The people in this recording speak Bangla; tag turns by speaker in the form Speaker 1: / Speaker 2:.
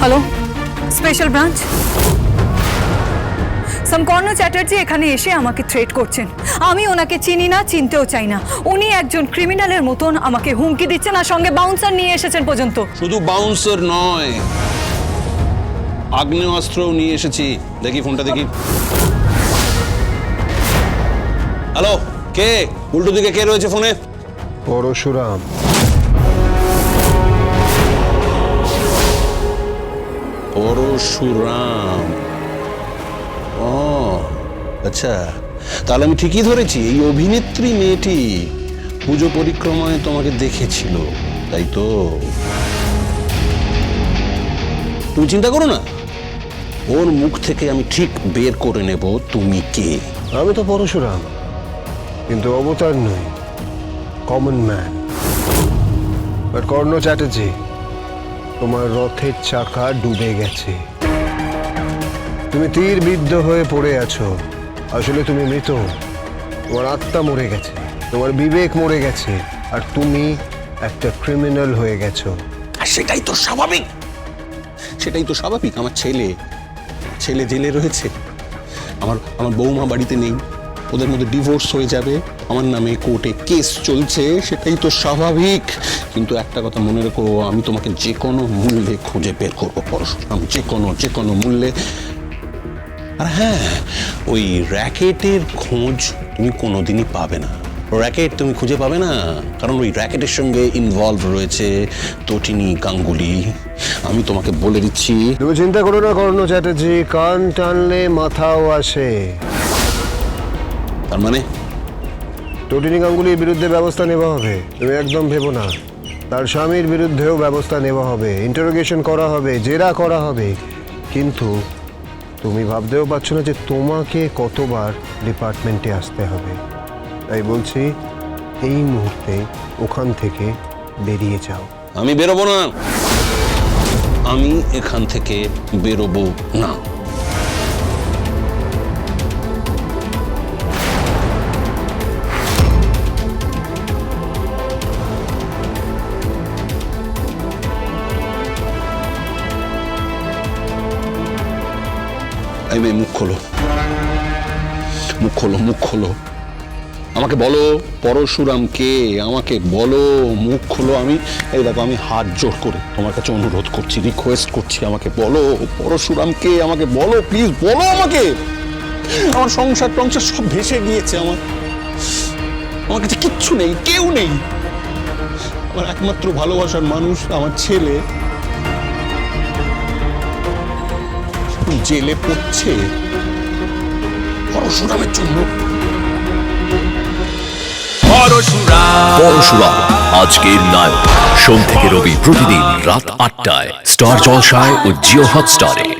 Speaker 1: Hello special branch Samakarna Chatterjee এখানে এসে আমাকে থ্রেট করছেন। আমি ওনাকে চিনি না, চিনতেও চাই না। উনি একজন ক্রিমিনালের মতন আমাকে হুমকি দিচ্ছেন আর সঙ্গে বাউন্সার নিয়ে এসেছেন পর্যন্ত।
Speaker 2: শুধু বাউন্সার নয়, আগ্নেয়াস্ত্রও নিয়ে এসেছি। দেখি ফোনটা দেখি। হ্যালো কে? উল্টো দিকে কে রয়েছে ফোনে?
Speaker 3: পরশুরাম।
Speaker 2: পরশুরাম। ও আচ্ছা তাহলে আমি ঠিকই ধরেছি এই অভিনেত্রী মেয়েটি পুজো পরিক্রমায় তোমাকে দেখেছিল তাই তো? তুমি চিন্তা করো না ওর মুখ থেকে আমি ঠিক বের করে নেব তুমি কে।
Speaker 3: আমি তো পরশুরাম কিন্তু অবতার নই। Common man but Karna Chatterjee তোমার রথের চাকা ডুবে গেছে। তুমি তীর বিদ্ধ হয়ে পড়ে আছো। আসলে তুমি মৃত। তোমার আত্মা মরে গেছে। তোমার বিবেক মরে গেছে। আর তুমি একটা ক্রিমিনাল হয়ে গেছো।
Speaker 2: সেটাই তো স্বাভাবিক। সেটাই তো স্বাভাবিক। আমার ছেলে ছেলে জেলে রয়েছে। আমার আমার বৌমা বাড়িতে নেই। ওদের মধ্যে ডিভোর্স হয়ে যাবে। আমার নামে কোর্টে কেস চলছে, সেটাই তো স্বাভাবিক। কিন্তু একটা কথা মনে রেখো, আমি তোমাকে যে কোনো মূল্যে খুঁজে বের করব পরশুরাম যে কোনো যে কোনো মূল্যে। আর হ্যাঁ ওই র্যাকেটের খোঁজ তুমি কোনোদিনই পাবে না। র্যাকেট তুমি খুঁজে পাবে না, কারণ ওই র্যাকেটের সঙ্গে ইনভলভ রয়েছে তটিনী গাঙ্গুলি আমি তোমাকে বলে দিচ্ছি
Speaker 3: তুমি চিন্তা করো না কর্ণ চ্যাটার্জি কান টানলে মাথাও আসে।
Speaker 2: তার মানে?
Speaker 3: টটিনি গাঙ্গুলির বিরুদ্ধে ব্যবস্থা নেওয়া হবে তুমি একদম ভেবো না। তার স্বামীর বিরুদ্ধেও ব্যবস্থা নেওয়া হবে ইন্টারোগেশন করা হবে জেরা করা হবে। কিন্তু তুমি ভাবতেও পারছ না যে তোমাকে কতবার ডিপার্টমেন্টে আসতে হবে। তাই বলছি এই মুহূর্তে ওখান থেকে বেরিয়ে যাও।
Speaker 2: আমি বেরোবো না। আমি এখান থেকে বেরোবো না। এই মেয়ে মুখ খোলো। মুখ খোলো মুখ খোলো। আমাকে বলো, পরশুরাম কে? আমাকে বলো, মুখ খোলো। আমি, এই দেখো, আমি হাত জোর করে তোমার কাছে অনুরোধ করছি রিকোয়েস্ট করছি, আমাকে বলো, পরশুরাম কে? আমাকে বলো প্লিজ বলো আমাকে! আমার সংসার টংসার সব ভেসে গিয়েছে আমার। আমার কাছে কিচ্ছু নেই, কেউ নেই। আমার একমাত্র ভালোবাসার মানুষ, আমার ছেলে জেলে পড়ছে। পরশুরামের জন্য।
Speaker 4: পরশুরাম। আজকের নায়ক। সোম থেকে রবি প্রতিদিন রাত আটটায়। স্টার জলসায় ও জিও হটস্টারে।